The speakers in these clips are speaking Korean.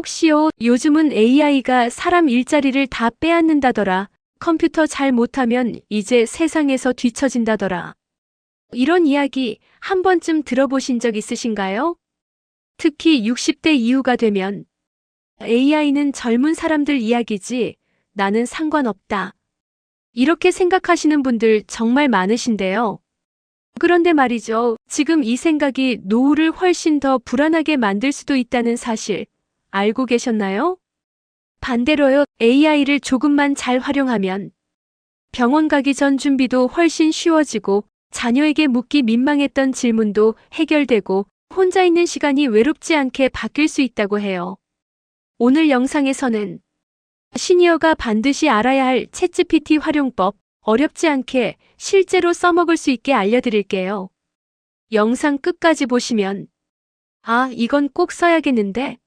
혹시요, 요즘은 AI가 사람 일자리를 다 빼앗는다더라. 컴퓨터 잘 못하면 이제 세상에서 뒤처진다더라. 이런 이야기 한 번쯤 들어보신 적 있으신가요? 특히 60대 이후가 되면 AI는 젊은 사람들 이야기지 나는 상관없다. 이렇게 생각하시는 분들 정말 많으신데요. 그런데 말이죠. 지금 이 생각이 노후를 훨씬 더 불안하게 만들 수도 있다는 사실 알고 계셨나요? 반대로요. AI를 조금만 잘 활용하면 병원 가기 전 준비도 훨씬 쉬워지고 자녀에게 묻기 민망했던 질문도 해결되고 혼자 있는 시간이 외롭지 않게 바뀔 수 있다고 해요. 오늘 영상에서는 시니어가 반드시 알아야 할 챗GPT 활용법 어렵지 않게 실제로 써먹을 수 있게 알려드릴게요. 영상 끝까지 보시면 아, 이건 꼭 써야겠는데?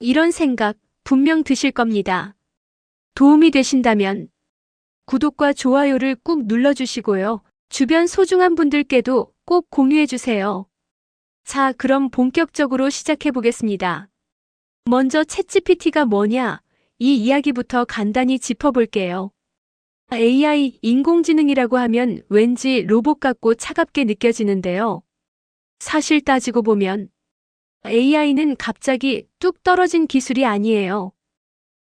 이런 생각 분명 드실 겁니다. 도움이 되신다면 구독과 좋아요를 꾹 눌러주시고요. 주변 소중한 분들께도 꼭 공유해주세요. 자, 그럼 본격적으로 시작해 보겠습니다. 먼저 챗GPT가 뭐냐? 이 이야기부터 간단히 짚어볼게요. AI, 인공지능이라고 하면 왠지 로봇 같고 차갑게 느껴지는데요. 사실 따지고 보면 AI는 갑자기 뚝 떨어진 기술이 아니에요.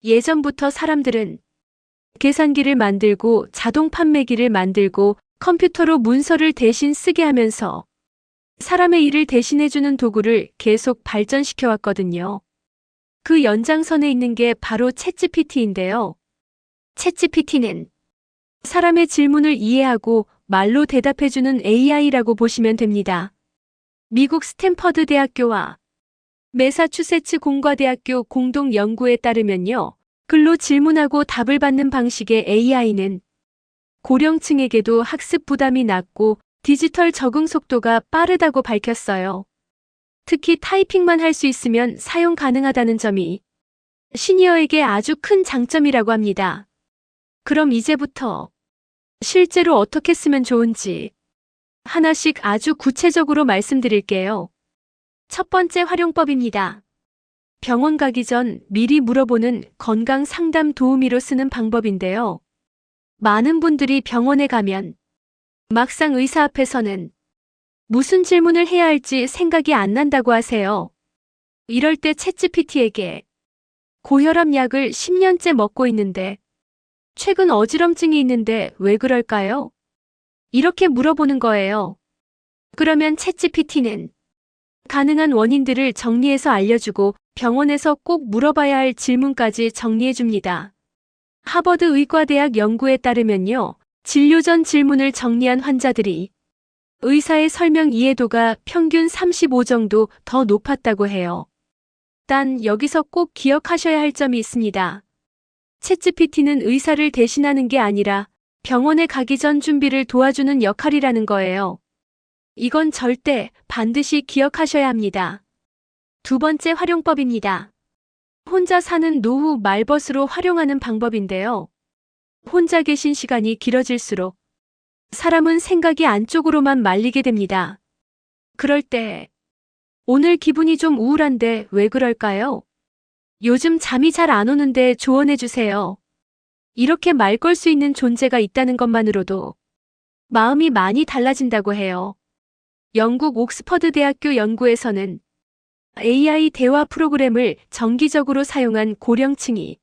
예전부터 사람들은 계산기를 만들고 자동 판매기를 만들고 컴퓨터로 문서를 대신 쓰게 하면서 사람의 일을 대신해주는 도구를 계속 발전시켜 왔거든요. 그 연장선에 있는 게 바로 챗GPT인데요. 챗GPT는 사람의 질문을 이해하고 말로 대답해주는 AI라고 보시면 됩니다. 미국 스탠퍼드 대학교와 메사추세츠 공과대학교 공동 연구에 따르면요. 글로 질문하고 답을 받는 방식의 AI는 고령층에게도 학습 부담이 낮고 디지털 적응 속도가 빠르다고 밝혔어요. 특히 타이핑만 할 수 있으면 사용 가능하다는 점이 시니어에게 아주 큰 장점이라고 합니다. 그럼 이제부터 실제로 어떻게 쓰면 좋은지 하나씩 아주 구체적으로 말씀드릴게요. 첫 번째 활용법입니다. 병원 가기 전 미리 물어보는 건강 상담 도우미로 쓰는 방법인데요. 많은 분들이 병원에 가면 막상 의사 앞에서는 무슨 질문을 해야 할지 생각이 안 난다고 하세요. 이럴 때 챗GPT에게 고혈압 약을 10년째 먹고 있는데 최근 어지럼증이 있는데 왜 그럴까요? 이렇게 물어보는 거예요. 그러면 챗GPT는 가능한 원인들을 정리해서 알려주고 병원에서 꼭 물어봐야 할 질문까지 정리해 줍니다. 하버드 의과대학 연구에 따르면요. 진료 전 질문을 정리한 환자들이 의사의 설명 이해도가 평균 35 정도 더 높았다고 해요. 단 여기서 꼭 기억하셔야 할 점이 있습니다. 챗GPT는 의사를 대신하는 게 아니라 병원에 가기 전 준비를 도와주는 역할이라는 거예요. 이건 절대 반드시 기억하셔야 합니다. 두 번째 활용법입니다. 혼자 사는 노후 말벗으로 활용하는 방법인데요. 혼자 계신 시간이 길어질수록 사람은 생각이 안쪽으로만 말리게 됩니다. 그럴 때 오늘 기분이 좀 우울한데 왜 그럴까요? 요즘 잠이 잘 안 오는데 조언해 주세요. 이렇게 말 걸 수 있는 존재가 있다는 것만으로도 마음이 많이 달라진다고 해요. 영국 옥스퍼드 대학교 연구에서는 AI 대화 프로그램을 정기적으로 사용한 고령층이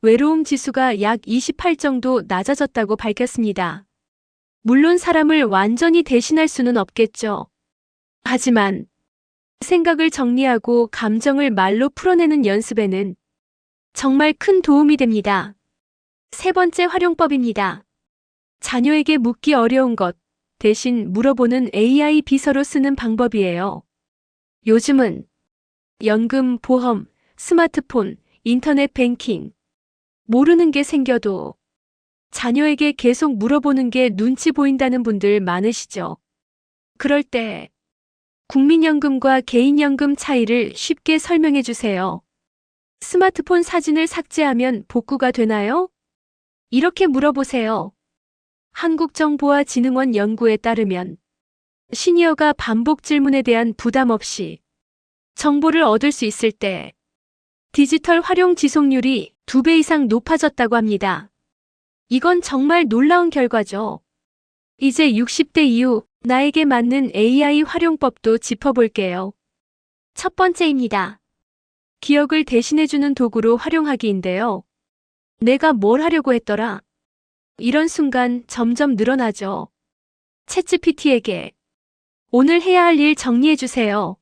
외로움 지수가 약 28 정도 낮아졌다고 밝혔습니다. 물론 사람을 완전히 대신할 수는 없겠죠. 하지만 생각을 정리하고 감정을 말로 풀어내는 연습에는 정말 큰 도움이 됩니다. 세 번째 활용법입니다. 자녀에게 묻기 어려운 것 대신 물어보는 AI 비서로 쓰는 방법이에요. 요즘은 연금, 보험, 스마트폰, 인터넷 뱅킹, 모르는 게 생겨도 자녀에게 계속 물어보는 게 눈치 보인다는 분들 많으시죠? 그럴 때 국민연금과 개인연금 차이를 쉽게 설명해 주세요. 스마트폰 사진을 삭제하면 복구가 되나요? 이렇게 물어보세요. 한국정보와진흥원 연구에 따르면 시니어가 반복 질문에 대한 부담 없이 정보를 얻을 수 있을 때 디지털 활용 지속률이 2배 이상 높아졌다고 합니다. 이건 정말 놀라운 결과죠. 이제 60대 이후 나에게 맞는 AI 활용법도 짚어볼게요. 첫 번째입니다. 기억을 대신해주는 도구로 활용하기인데요. 내가 뭘 하려고 했더라? 이런 순간 점점 늘어나죠. 챗GPT에게 오늘 해야 할 일 정리해주세요.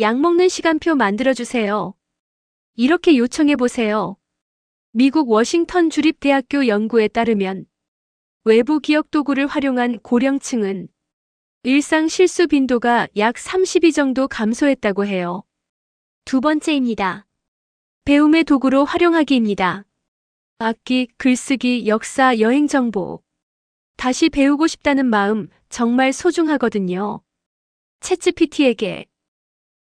약 먹는 시간표 만들어주세요. 이렇게 요청해보세요. 미국 워싱턴 주립대학교 연구에 따르면 외부 기억 도구를 활용한 고령층은 일상 실수 빈도가 약 32 정도 감소했다고 해요. 두 번째입니다. 배움의 도구로 활용하기입니다. 악기, 글쓰기, 역사, 여행 정보. 다시 배우고 싶다는 마음 정말 소중하거든요. 챗GPT에게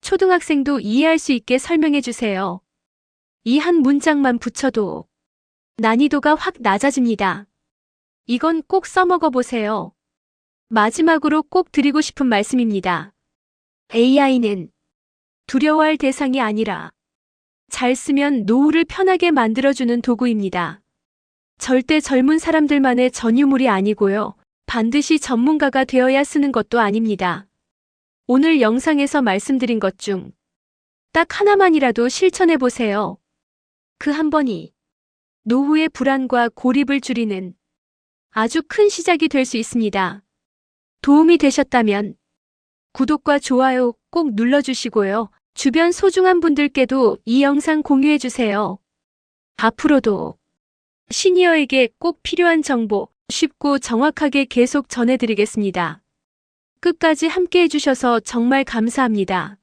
초등학생도 이해할 수 있게 설명해 주세요. 이 한 문장만 붙여도 난이도가 확 낮아집니다. 이건 꼭 써먹어 보세요. 마지막으로 꼭 드리고 싶은 말씀입니다. AI는 두려워할 대상이 아니라 잘 쓰면 노후를 편하게 만들어주는 도구입니다. 절대 젊은 사람들만의 전유물이 아니고요. 반드시 전문가가 되어야 쓰는 것도 아닙니다. 오늘 영상에서 말씀드린 것 중 딱 하나만이라도 실천해 보세요. 그 한 번이 노후의 불안과 고립을 줄이는 아주 큰 시작이 될 수 있습니다. 도움이 되셨다면 구독과 좋아요 꼭 눌러주시고요. 주변 소중한 분들께도 이 영상 공유해 주세요. 앞으로도 시니어에게 꼭 필요한 정보 쉽고 정확하게 계속 전해드리겠습니다. 끝까지 함께 해주셔서 정말 감사합니다.